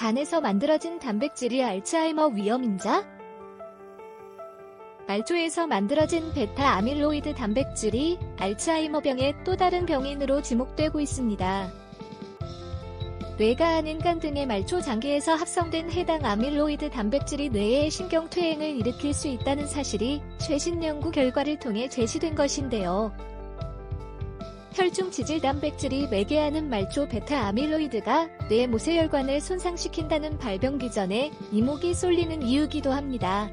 간에서 만들어진 단백질이 알츠하이머 위험인자? 말초에서 만들어진 베타 아밀로이드 단백질이 알츠하이머병의 또 다른 병인으로 지목되고 있습니다. 뇌가 아닌 간 등의 말초 장기에서 합성된 해당 아밀로이드 단백질이 뇌의 신경퇴행을 일으킬 수 있다는 사실이 최신 연구 결과를 통해 제시된 것인데요. 혈중 지질 단백질이 매개하는 말초 베타 아밀로이드가 뇌 모세혈관을 손상시킨다는 발병 기전에 이목이 쏠리는 이유기도 합니다.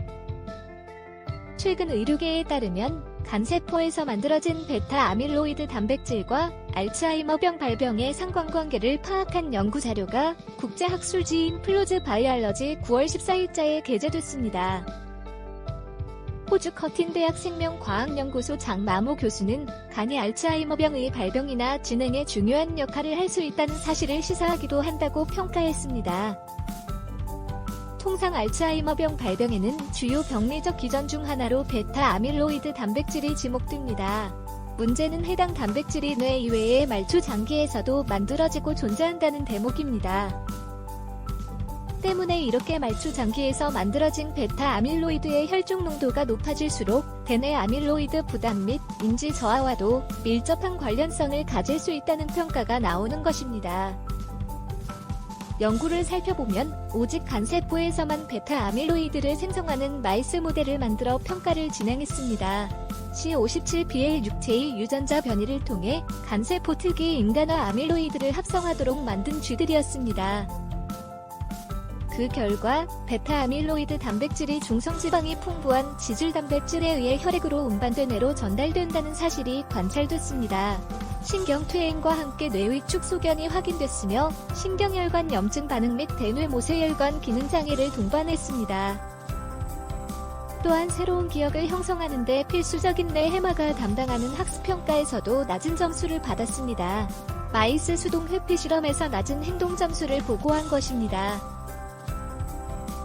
최근 의료계에 따르면 간세포에서 만들어진 베타 아밀로이드 단백질과 알츠하이머병 발병의 상관관계를 파악한 연구 자료가 국제학술지인 플로즈 바이알러지 9월 14일자에 게재됐습니다. 호주 커틴 대학 생명과학연구소 장마모 교수는 간이 알츠하이머병의 발병이나 진행에 중요한 역할을 할 수 있다는 사실을 시사하기도 한다고 평가했습니다. 통상 알츠하이머병 발병에는 주요 병리적 기전 중 하나로 베타 아밀로이드 단백질이 지목됩니다. 문제는 해당 단백질이 뇌 이외의 말초 장기에서도 만들어지고 존재한다는 대목입니다. 때문에 이렇게 말초 장기에서 만들어진 베타 아밀로이드의 혈중 농도가 높아질수록 대뇌 아밀로이드 부담 및 인지 저하와도 밀접한 관련성을 가질 수 있다는 평가가 나오는 것입니다. 연구를 살펴보면 오직 간세포에서만 베타 아밀로이드를 생성하는 마이스 모델을 만들어 평가를 진행했습니다. C57BL6제의 유전자 변이를 통해 간세포 특이 인간화 아밀로이드를 합성하도록 만든 쥐들이었습니다. 그 결과 베타 아밀로이드 단백질이 중성지방이 풍부한 지질 단백질에 의해 혈액으로 운반된 뇌로 전달된다는 사실이 관찰됐습니다. 신경퇴행과 함께 뇌의 축소견이 확인됐으며 신경혈관 염증 반응 및 대뇌 모세혈관 기능 장애를 동반했습니다. 또한 새로운 기억을 형성하는 데 필수적인 뇌 해마가 담당하는 학습평가에서도 낮은 점수를 받았습니다. 마이스 수동 회피 실험에서 낮은 행동 점수를 보고한 것입니다.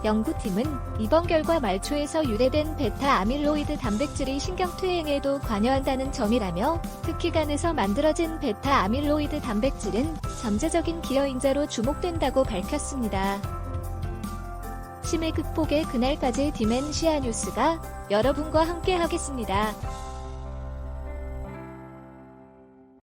연구팀은 이번 결과 말초에서 유래된 베타 아밀로이드 단백질이 신경퇴행에도 관여한다는 점이라며 특히 간에서 만들어진 베타 아밀로이드 단백질은 잠재적인 기여인자로 주목된다고 밝혔습니다. 치매 극복의 그날까지 디멘시아 뉴스가 여러분과 함께 하겠습니다.